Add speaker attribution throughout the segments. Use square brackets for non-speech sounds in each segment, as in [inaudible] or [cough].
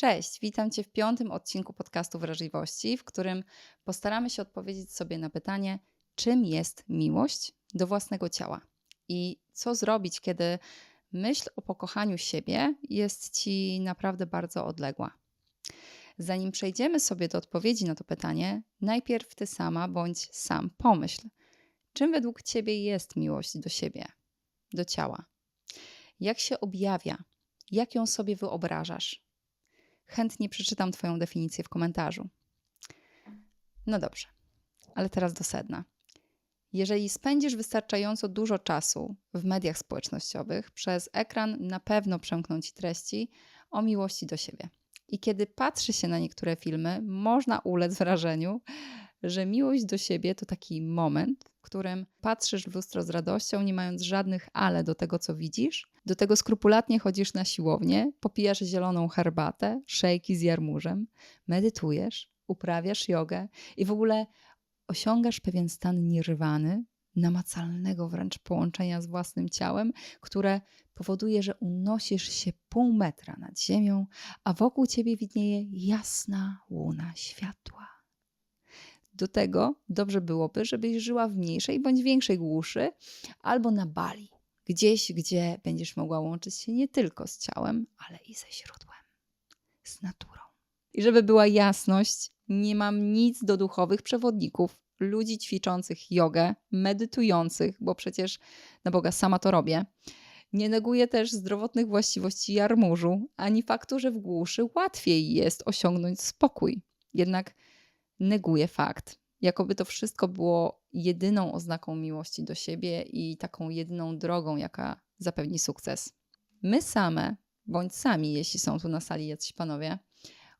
Speaker 1: Cześć, witam Cię w piątym odcinku podcastu Wrażliwości, w którym postaramy się odpowiedzieć sobie na pytanie, czym jest miłość do własnego ciała i co zrobić, kiedy myśl o pokochaniu siebie jest Ci naprawdę bardzo odległa. Zanim przejdziemy sobie do odpowiedzi na to pytanie, najpierw Ty sama bądź sam pomyśl, czym według Ciebie jest miłość do siebie, do ciała? Jak się objawia? Jak ją sobie wyobrażasz? Chętnie przeczytam Twoją definicję w komentarzu. No dobrze, ale teraz do sedna. Jeżeli spędzisz wystarczająco dużo czasu w mediach społecznościowych, przez ekran na pewno przemkną ci treści o miłości do siebie. I kiedy patrzy się na niektóre filmy, można ulec wrażeniu, że miłość do siebie to taki moment, w którym patrzysz w lustro z radością, nie mając żadnych ale do tego, co widzisz. Do tego skrupulatnie chodzisz na siłownię, popijasz zieloną herbatę, szejki z jarmużem, medytujesz, uprawiasz jogę i w ogóle osiągasz pewien stan nirwany, namacalnego wręcz połączenia z własnym ciałem, które powoduje, że unosisz się pół metra nad ziemią, a wokół ciebie widnieje jasna łuna światła. Do tego dobrze byłoby, żebyś żyła w mniejszej bądź większej głuszy albo na Bali, gdzieś, gdzie będziesz mogła łączyć się nie tylko z ciałem, ale i ze źródłem, z naturą. I żeby była jasność, nie mam nic do duchowych przewodników, ludzi ćwiczących jogę, medytujących, bo przecież na Boga sama to robię. Nie neguję też zdrowotnych właściwości jarmużu, ani faktu, że w głuszy łatwiej jest osiągnąć spokój. Jednak neguję fakt, jakoby to wszystko było jedyną oznaką miłości do siebie i taką jedyną drogą, jaka zapewni sukces. My same, bądź sami, jeśli są tu na sali jacyś panowie,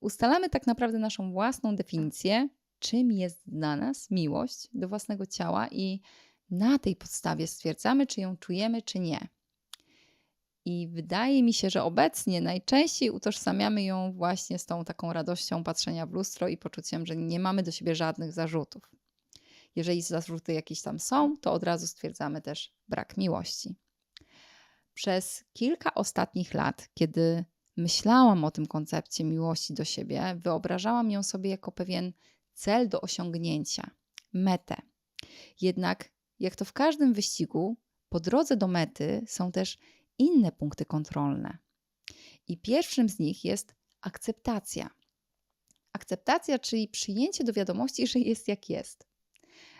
Speaker 1: ustalamy tak naprawdę naszą własną definicję, czym jest dla nas miłość do własnego ciała i na tej podstawie stwierdzamy, czy ją czujemy, czy nie. I wydaje mi się, że obecnie najczęściej utożsamiamy ją właśnie z tą taką radością patrzenia w lustro i poczuciem, że nie mamy do siebie żadnych zarzutów. Jeżeli zarzuty jakieś tam są, to od razu stwierdzamy też brak miłości. Przez kilka ostatnich lat, kiedy myślałam o tym koncepcie miłości do siebie, wyobrażałam ją sobie jako pewien cel do osiągnięcia, metę. Jednak, jak to w każdym wyścigu, po drodze do mety są też inne punkty kontrolne. I pierwszym z nich jest akceptacja. Akceptacja, czyli przyjęcie do wiadomości, że jest jak jest.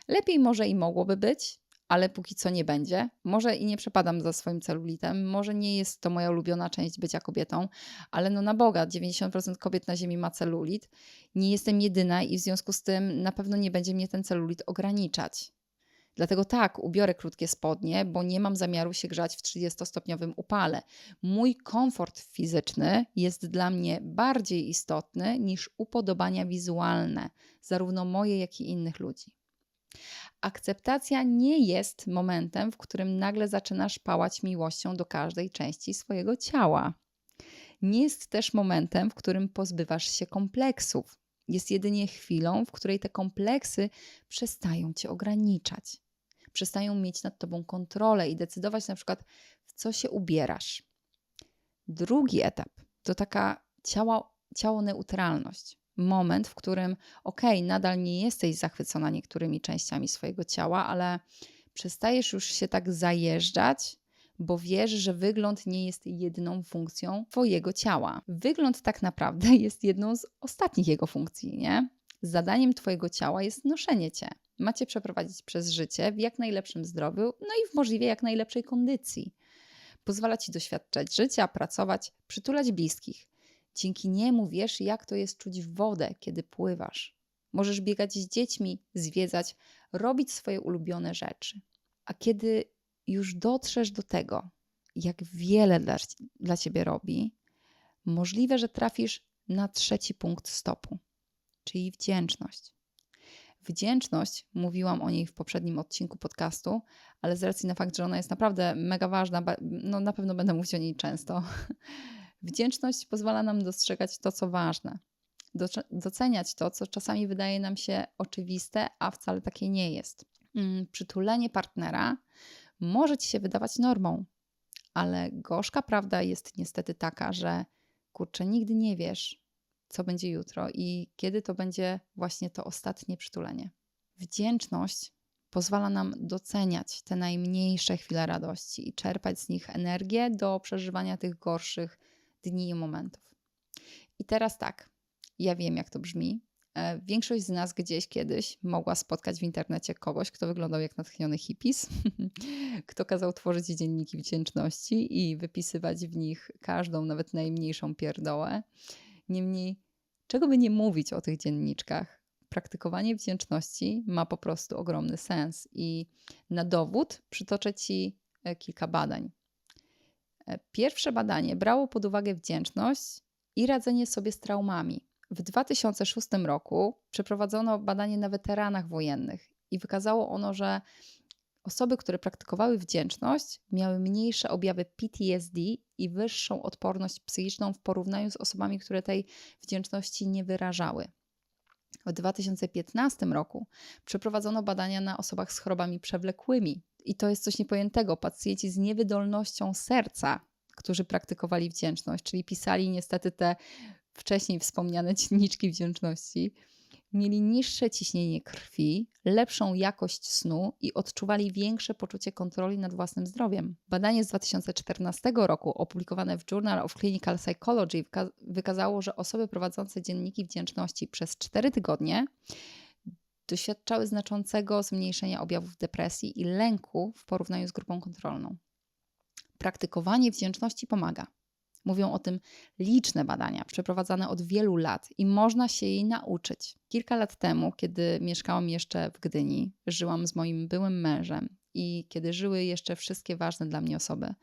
Speaker 1: Lepiej może i mogłoby być, ale póki co nie będzie. Może i nie przepadam za swoim celulitem, może nie jest to moja ulubiona część bycia kobietą, ale no na Boga, 90% kobiet na ziemi ma celulit. Nie jestem jedyna i w związku z tym na pewno nie będzie mnie ten celulit ograniczać. Dlatego tak, ubiorę krótkie spodnie, bo nie mam zamiaru się grzać w 30-stopniowym upale. Mój komfort fizyczny jest dla mnie bardziej istotny niż upodobania wizualne, zarówno moje, jak i innych ludzi. Akceptacja nie jest momentem, w którym nagle zaczynasz pałać miłością do każdej części swojego ciała. Nie jest też momentem, w którym pozbywasz się kompleksów. Jest jedynie chwilą, w której te kompleksy przestają cię ograniczać. Przestają mieć nad tobą kontrolę i decydować na przykład, w co się ubierasz. Drugi etap to taka ciało, ciało neutralność moment, w którym okej, okay, nadal nie jesteś zachwycona niektórymi częściami swojego ciała, ale przestajesz już się tak zajeżdżać, bo wiesz, że wygląd nie jest jedyną funkcją Twojego ciała. Wygląd tak naprawdę [laughs] jest jedną z ostatnich jego funkcji, nie? Zadaniem Twojego ciała jest noszenie Cię. Macie przeprowadzić przez życie w jak najlepszym zdrowiu, no i w możliwie jak najlepszej kondycji. Pozwala Ci doświadczać życia, pracować, przytulać bliskich. Dzięki niemu wiesz, jak to jest czuć wodę, kiedy pływasz. Możesz biegać z dziećmi, zwiedzać, robić swoje ulubione rzeczy. A kiedy już dotrzesz do tego, jak wiele dla, dla ciebie robi, możliwe, że trafisz na trzeci punkt stopu, czyli wdzięczność. Wdzięczność, mówiłam o niej w poprzednim odcinku podcastu, ale z racji na fakt, że ona jest naprawdę mega ważna, no na pewno będę mówić o niej często. [laughs] Wdzięczność pozwala nam dostrzegać to, co ważne, doceniać to, co czasami wydaje nam się oczywiste, a wcale takie nie jest. Mm, przytulenie partnera może ci się wydawać normą, ale gorzka prawda jest niestety taka, że kurczę, nigdy nie wiesz, co będzie jutro i kiedy to będzie właśnie to ostatnie przytulenie. Wdzięczność pozwala nam doceniać te najmniejsze chwile radości i czerpać z nich energię do przeżywania tych gorszych dni i momentów. I teraz tak, ja wiem, jak to brzmi. E, większość z nas gdzieś kiedyś mogła spotkać w internecie kogoś, kto wyglądał jak natchniony hippies, [laughs] kto kazał tworzyć dzienniki wdzięczności i wypisywać w nich każdą, nawet najmniejszą pierdołę. Niemniej, czego by nie mówić o tych dzienniczkach, praktykowanie wdzięczności ma po prostu ogromny sens. I na dowód przytoczę Ci e, kilka badań. E, pierwsze badanie brało pod uwagę wdzięczność i radzenie sobie z traumami. W 2006 roku przeprowadzono badanie na weteranach wojennych i wykazało ono, że osoby, które praktykowały wdzięczność, miały mniejsze objawy PTSD i wyższą odporność psychiczną w porównaniu z osobami, które tej wdzięczności nie wyrażały. W 2015 roku przeprowadzono badania na osobach z chorobami przewlekłymi. I to jest coś niepojętego. Pacjenci z niewydolnością serca, którzy praktykowali wdzięczność, czyli pisali niestety te wcześniej wspomniane dzienniczki wdzięczności, mieli niższe ciśnienie krwi, lepszą jakość snu i odczuwali większe poczucie kontroli nad własnym zdrowiem. Badanie z 2014 roku, opublikowane w Journal of Clinical Psychology, wykazało, że osoby prowadzące dzienniki wdzięczności przez 4 tygodnie doświadczały znaczącego zmniejszenia objawów depresji i lęku w porównaniu z grupą kontrolną. Praktykowanie wdzięczności pomaga. Mówią o tym liczne badania przeprowadzane od wielu lat i można się jej nauczyć. Kilka lat temu, kiedy mieszkałam jeszcze w Gdyni, żyłam z moim byłym mężem i kiedy żyły jeszcze wszystkie ważne dla mnie osoby,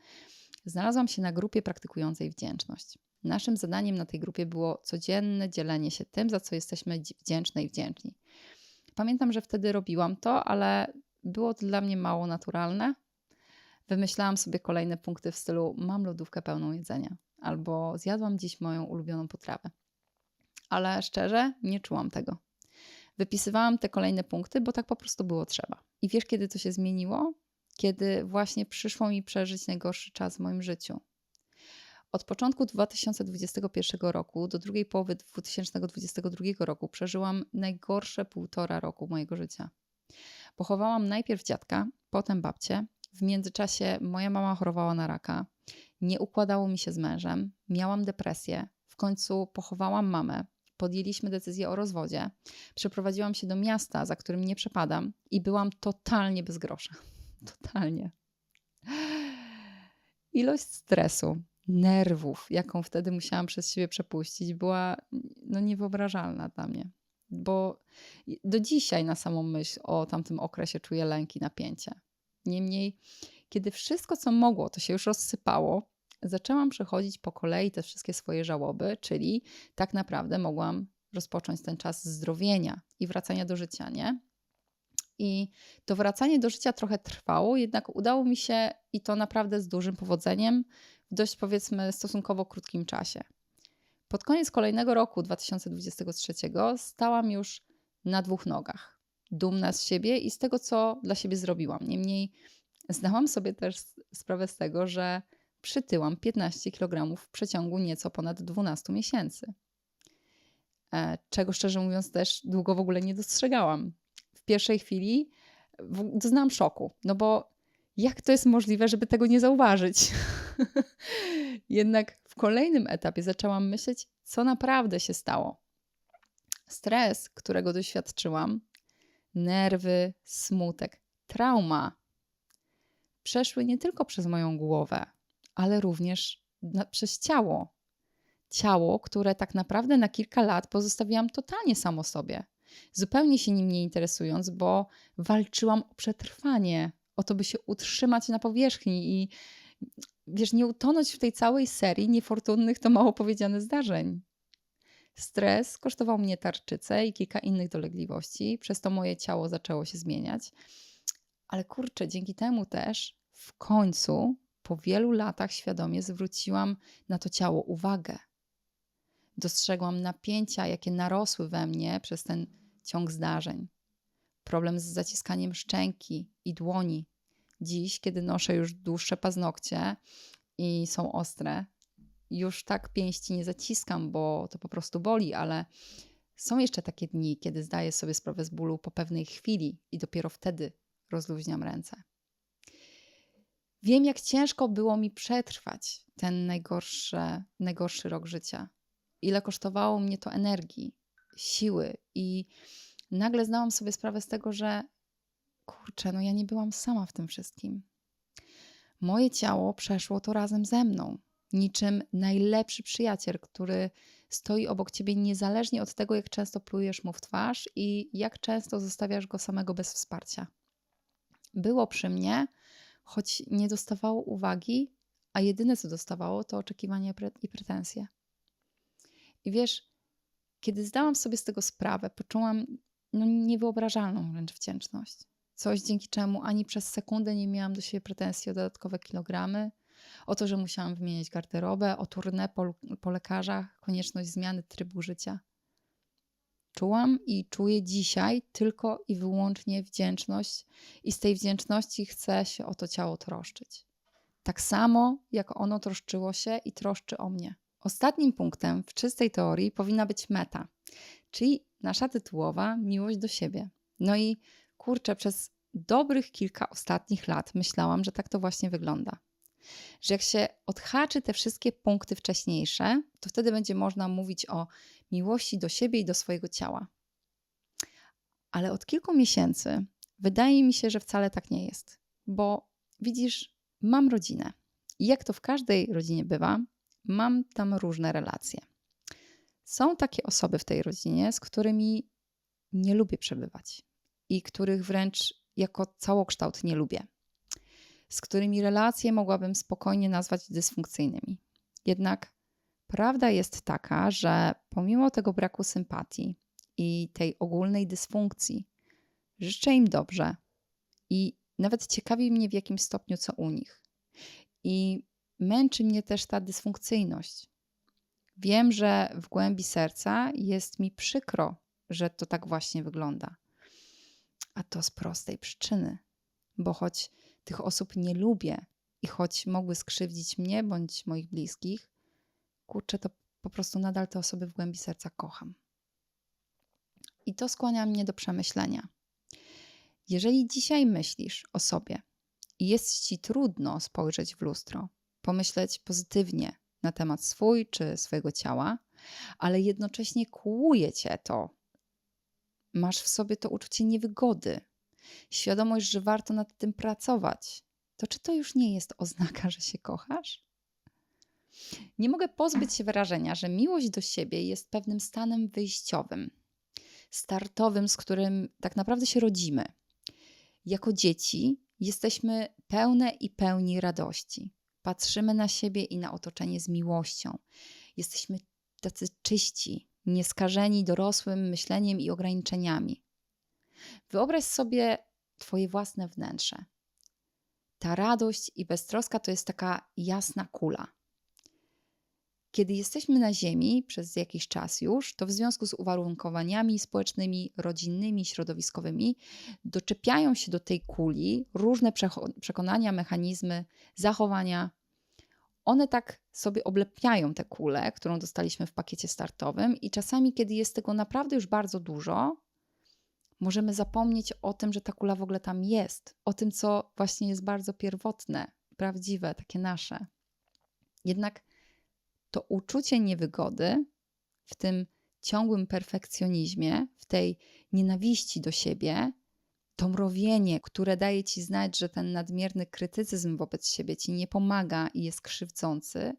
Speaker 1: znalazłam się na grupie praktykującej wdzięczność. Naszym zadaniem na tej grupie było codzienne dzielenie się tym, za co jesteśmy wdzięczne i wdzięczni. Pamiętam, że wtedy robiłam to, ale było to dla mnie mało naturalne. Wymyślałam sobie kolejne punkty w stylu: Mam lodówkę pełną jedzenia albo zjadłam dziś moją ulubioną potrawę. Ale szczerze, nie czułam tego. Wypisywałam te kolejne punkty, bo tak po prostu było trzeba. I wiesz, kiedy to się zmieniło? Kiedy właśnie przyszło mi przeżyć najgorszy czas w moim życiu. Od początku 2021 roku do drugiej połowy 2022 roku przeżyłam najgorsze półtora roku mojego życia. Pochowałam najpierw dziadka, potem babcię. W międzyczasie moja mama chorowała na raka nie układało mi się z mężem, miałam depresję, w końcu pochowałam mamę, podjęliśmy decyzję o rozwodzie, przeprowadziłam się do miasta, za którym nie przepadam i byłam totalnie bez grosza. [laughs] Totalnie. Ilość stresu, nerwów, jaką wtedy musiałam przez siebie przepuścić, była no, niewyobrażalna dla mnie. Bo do dzisiaj na samą myśl o tamtym okresie czuję lęki, napięcie. Niemniej kiedy wszystko, co mogło, to się już rozsypało, zaczęłam przechodzić po kolei te wszystkie swoje żałoby, czyli tak naprawdę mogłam rozpocząć ten czas zdrowienia i wracania do życia, nie? I to wracanie do życia trochę trwało, jednak udało mi się i to naprawdę z dużym powodzeniem w dość powiedzmy stosunkowo krótkim czasie. Pod koniec kolejnego roku 2023 stałam już na dwóch nogach. Dumna z siebie i z tego, co dla siebie zrobiłam. Niemniej Zdałam sobie też sprawę z tego, że przytyłam 15 kg w przeciągu nieco ponad 12 miesięcy. E, czego szczerze mówiąc też długo w ogóle nie dostrzegałam. W pierwszej chwili doznałam szoku, no bo jak to jest możliwe, żeby tego nie zauważyć? [laughs] Jednak w kolejnym etapie zaczęłam myśleć, co naprawdę się stało. Stres, którego doświadczyłam, nerwy, smutek, trauma przeszły nie tylko przez moją głowę, ale również na, przez ciało. Ciało, które tak naprawdę na kilka lat pozostawiłam totalnie samo sobie, zupełnie się nim nie interesując, bo walczyłam o przetrwanie, o to, by się utrzymać na powierzchni i wiesz, nie utonąć w tej całej serii niefortunnych, to mało powiedziane zdarzeń. Stres kosztował mnie tarczycę i kilka innych dolegliwości, przez to moje ciało zaczęło się zmieniać. Ale kurczę, dzięki temu też w końcu po wielu latach świadomie zwróciłam na to ciało uwagę. Dostrzegłam napięcia, jakie narosły we mnie przez ten ciąg zdarzeń. Problem z zaciskaniem szczęki i dłoni. Dziś, kiedy noszę już dłuższe paznokcie i są ostre, już tak pięści nie zaciskam, bo to po prostu boli, ale są jeszcze takie dni, kiedy zdaję sobie sprawę z bólu po pewnej chwili i dopiero wtedy rozluźniam ręce. Wiem, jak ciężko było mi przetrwać ten najgorszy, najgorszy rok życia. Ile kosztowało mnie to energii, siły i nagle zdałam sobie sprawę z tego, że kurczę, no ja nie byłam sama w tym wszystkim. Moje ciało przeszło to razem ze mną, niczym najlepszy przyjaciel, który stoi obok ciebie niezależnie od tego, jak często plujesz mu w twarz i jak często zostawiasz go samego bez wsparcia. Było przy mnie, choć nie dostawało uwagi, a jedyne co dostawało to oczekiwania i pretensje. I wiesz, kiedy zdałam sobie z tego sprawę, poczułam no, niewyobrażalną wręcz wdzięczność. Coś, dzięki czemu ani przez sekundę nie miałam do siebie pretensji o dodatkowe kilogramy, o to, że musiałam wymieniać garderobę, o turnę po, po lekarzach, konieczność zmiany trybu życia. Czułam i czuję dzisiaj tylko i wyłącznie wdzięczność, i z tej wdzięczności chcę się o to ciało troszczyć. Tak samo jak ono troszczyło się i troszczy o mnie. Ostatnim punktem w czystej teorii powinna być meta, czyli nasza tytułowa miłość do siebie. No i kurczę, przez dobrych kilka ostatnich lat myślałam, że tak to właśnie wygląda. Że jak się odhaczy te wszystkie punkty wcześniejsze, to wtedy będzie można mówić o miłości do siebie i do swojego ciała. Ale od kilku miesięcy wydaje mi się, że wcale tak nie jest, bo widzisz, mam rodzinę. I jak to w każdej rodzinie bywa, mam tam różne relacje. Są takie osoby w tej rodzinie, z którymi nie lubię przebywać i których wręcz jako całokształt nie lubię, z którymi relacje mogłabym spokojnie nazwać dysfunkcyjnymi. Jednak prawda jest taka, że pomimo tego braku sympatii i tej ogólnej dysfunkcji, życzę im dobrze i nawet ciekawi mnie w jakim stopniu co u nich. I męczy mnie też ta dysfunkcyjność. Wiem, że w głębi serca jest mi przykro, że to tak właśnie wygląda. A to z prostej przyczyny, bo choć tych osób nie lubię i choć mogły skrzywdzić mnie bądź moich bliskich, kurczę, to po prostu nadal te osoby w głębi serca kocham. I to skłania mnie do przemyślenia. Jeżeli dzisiaj myślisz o sobie i jest ci trudno spojrzeć w lustro, pomyśleć pozytywnie na temat swój czy swojego ciała, ale jednocześnie kłuje cię to. Masz w sobie to uczucie niewygody, świadomość, że warto nad tym pracować. To czy to już nie jest oznaka, że się kochasz? Nie mogę pozbyć się wrażenia, że miłość do siebie jest pewnym stanem wyjściowym, startowym, z którym tak naprawdę się rodzimy. Jako dzieci jesteśmy pełne i pełni radości. Patrzymy na siebie i na otoczenie z miłością. Jesteśmy tacy czyści, nieskażeni dorosłym myśleniem i ograniczeniami. Wyobraź sobie Twoje własne wnętrze. Ta radość i beztroska to jest taka jasna kula. Kiedy jesteśmy na Ziemi przez jakiś czas już, to w związku z uwarunkowaniami społecznymi, rodzinnymi, środowiskowymi, doczepiają się do tej kuli różne przekonania, mechanizmy, zachowania. One tak sobie oblepiają tę kulę, którą dostaliśmy w pakiecie startowym, i czasami, kiedy jest tego naprawdę już bardzo dużo, możemy zapomnieć o tym, że ta kula w ogóle tam jest, o tym, co właśnie jest bardzo pierwotne, prawdziwe, takie nasze. Jednak to uczucie niewygody w tym ciągłym perfekcjonizmie, w tej nienawiści do siebie, to mrowienie, które daje ci znać, że ten nadmierny krytycyzm wobec siebie ci nie pomaga i jest krzywdzący,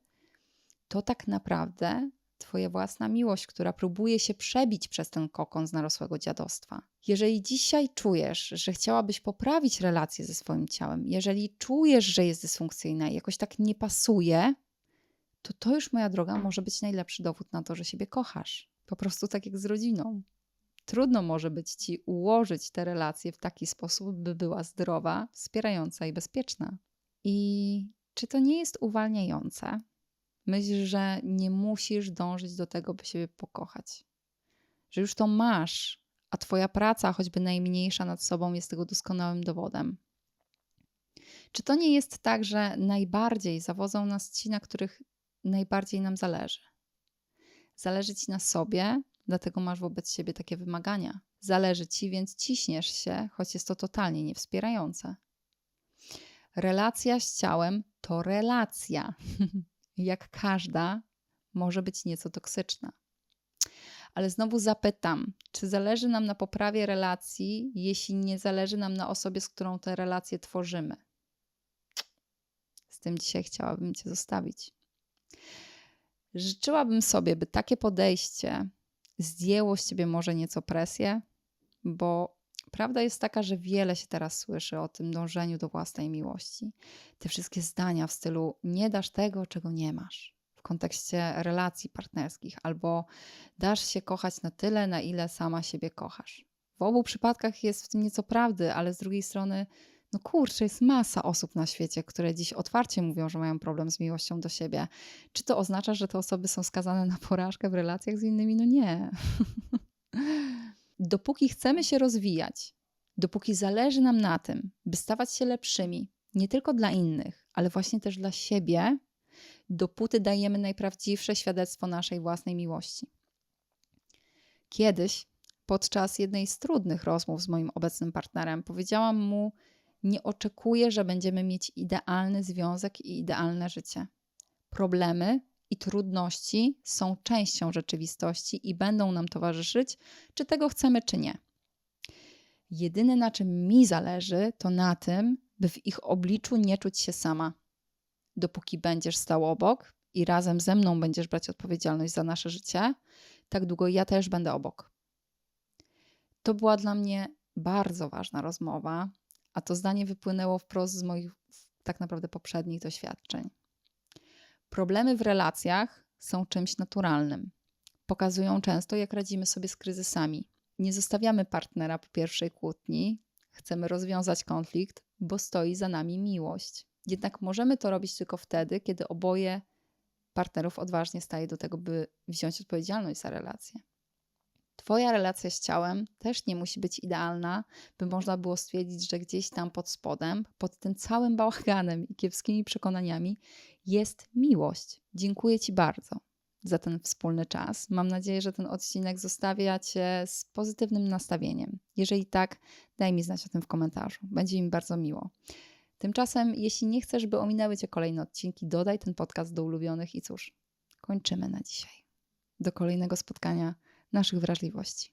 Speaker 1: to tak naprawdę Twoja własna miłość, która próbuje się przebić przez ten kokon z narosłego dziadostwa. Jeżeli dzisiaj czujesz, że chciałabyś poprawić relacje ze swoim ciałem, jeżeli czujesz, że jest dysfunkcyjna i jakoś tak nie pasuje, to to już, moja droga, może być najlepszy dowód na to, że siebie kochasz. Po prostu tak jak z rodziną. Trudno może być ci ułożyć te relacje w taki sposób, by była zdrowa, wspierająca i bezpieczna. I czy to nie jest uwalniające? Myśl, że nie musisz dążyć do tego, by siebie pokochać. Że już to masz, a Twoja praca, choćby najmniejsza nad sobą, jest tego doskonałym dowodem. Czy to nie jest tak, że najbardziej zawodzą nas ci, na których najbardziej nam zależy. Zależy ci na sobie, dlatego masz wobec siebie takie wymagania. Zależy ci, więc ciśniesz się, choć jest to totalnie niewspierające. Relacja z ciałem to relacja. [laughs] Jak każda, może być nieco toksyczna. Ale znowu zapytam, czy zależy nam na poprawie relacji, jeśli nie zależy nam na osobie, z którą te relacje tworzymy? Z tym dzisiaj chciałabym Cię zostawić. Życzyłabym sobie, by takie podejście zdjęło z Ciebie może nieco presję, bo prawda jest taka, że wiele się teraz słyszy o tym dążeniu do własnej miłości. Te wszystkie zdania w stylu nie dasz tego, czego nie masz w kontekście relacji partnerskich, albo dasz się kochać na tyle, na ile sama siebie kochasz. W obu przypadkach jest w tym nieco prawdy, ale z drugiej strony, no kurczę, jest masa osób na świecie, które dziś otwarcie mówią, że mają problem z miłością do siebie. Czy to oznacza, że te osoby są skazane na porażkę w relacjach z innymi? No nie. [laughs] dopóki chcemy się rozwijać, dopóki zależy nam na tym, by stawać się lepszymi, nie tylko dla innych, ale właśnie też dla siebie, dopóty dajemy najprawdziwsze świadectwo naszej własnej miłości. Kiedyś, podczas jednej z trudnych rozmów z moim obecnym partnerem, powiedziałam mu: Nie oczekuję, że będziemy mieć idealny związek i idealne życie. Problemy i trudności są częścią rzeczywistości i będą nam towarzyszyć, czy tego chcemy, czy nie. Jedyne na czym mi zależy, to na tym, by w ich obliczu nie czuć się sama. Dopóki będziesz stał obok i razem ze mną będziesz brać odpowiedzialność za nasze życie, tak długo ja też będę obok. To była dla mnie bardzo ważna rozmowa, a to zdanie wypłynęło wprost z moich tak naprawdę poprzednich doświadczeń. Problemy w relacjach są czymś naturalnym. Pokazują często, jak radzimy sobie z kryzysami. Nie zostawiamy partnera po pierwszej kłótni, chcemy rozwiązać konflikt, bo stoi za nami miłość. Jednak możemy to robić tylko wtedy, kiedy oboje partnerów odważnie staje do tego, by wziąć odpowiedzialność za relację. Twoja relacja z ciałem też nie musi być idealna, by można było stwierdzić, że gdzieś tam pod spodem, pod tym całym bałaganem i kiepskimi przekonaniami jest miłość. Dziękuję Ci bardzo za ten wspólny czas. Mam nadzieję, że ten odcinek zostawia Cię z pozytywnym nastawieniem. Jeżeli tak, daj mi znać o tym w komentarzu. Będzie mi bardzo miło. Tymczasem, jeśli nie chcesz, by ominęły Cię kolejne odcinki, dodaj ten podcast do ulubionych i cóż, kończymy na dzisiaj. Do kolejnego spotkania naszych wrażliwości.